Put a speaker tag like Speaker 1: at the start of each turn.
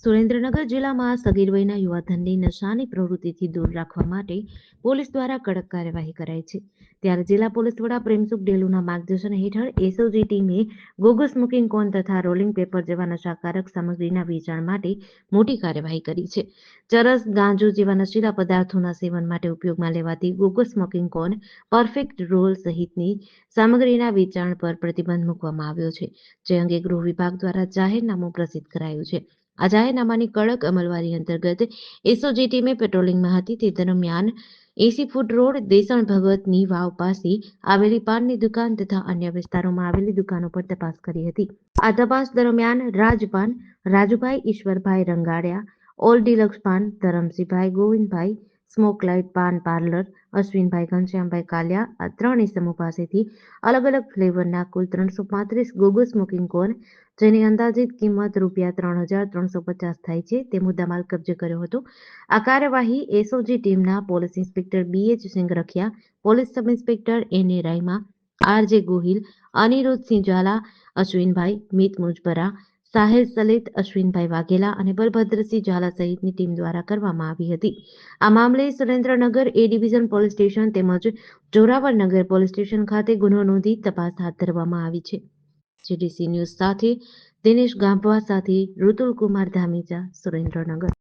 Speaker 1: સુરેન્દ્રનગર જિલ્લામાં સગીર વયના યુવાધનની નશાની પ્રવૃત્તિથી દૂર રાખવા માટે પોલીસ દ્વારા કડક કાર્યવાહી કરાઈ છે. ત્યારે જિલ્લા પોલીસ વડા પ્રેમસુખ ડેલુના માર્ગદર્શન હેઠળ એસઓજી ટીમે ગોગલ સ્મોકિંગ કોન તથા રોલિંગ પેપર જેવા નશાકારક સામગ્રીના વેચાણ માટે મોટી કાર્યવાહી કરી છે. ચરસ, ગાંજો જેવા નશીલા પદાર્થોના સેવન માટે ઉપયોગમાં લેવાતી goggle smoking cone perfect roll સહિતની સામગ્રીના વેચાણ પર પ્રતિબંધ મૂકવામાં આવ્યો છે, જે અંગે ગૃહ વિભાગ દ્વારા જાહેરનામું પ્રસિદ્ધ કરાયું છે. આ જાહેરનામાની કડક અમલવારી અંતર્ગત એસઓજી ટીમે પેટ્રોલિંગમાં હતી. તે દરમિયાન એસી ફૂટ રોડ, દેસણ ભગવતની વાવ પાસે આવેલી પાનની દુકાન તથા અન્ય વિસ્તારોમાં આવેલી દુકાનો પર તપાસ કરી હતી. આ તપાસ દરમિયાન Rajpan, Rajubhai Ishwarbhai Rangadiya, all deluxe paan, Dharamsinhbhai Govindbhai smoke light paan parlour Ashwinbhai Ghanshyambhai Kaliya આ ત્રણ ઇસમો પાસેથી અલગ અલગ ફ્લેવરના કુલ ત્રણસો પાંત્રીસ ગોગો સ્મોકિંગ કોન જેની અંદાજિત કિંમત રૂપિયા ત્રણ હજાર ત્રણસો પચાસ થાય છે, તે મુદ્દામાલ કબજે કર્યો હતો. આ કાર્યવાહી એસઓજી ટીમના police inspector BH Singarkhiya police sub inspector N A Rayma R J Gohil Aniruddhsinh Jhala, Ashwinbhai, મિત મુજબરા સાહિલ સલિત, અશ્વિનભાઈ વાઘેલા અને બલભદ્રસિંહ ઝાલા સહિતની ટીમ દ્વારા કરવામાં આવી હતી. આ મામલે Surendranagar A division police station તેમજ જોરાવરનગર પોલીસ સ્ટેશન ખાતે ગુનો નોંધી તપાસ હાથ ધરવામાં આવી છે. જીડીસી ન્યૂઝ સાથે દિનેશ ગાંભવા સાથે ઋતુલ કુમાર ધામીજા, સુરેન્દ્રનગર.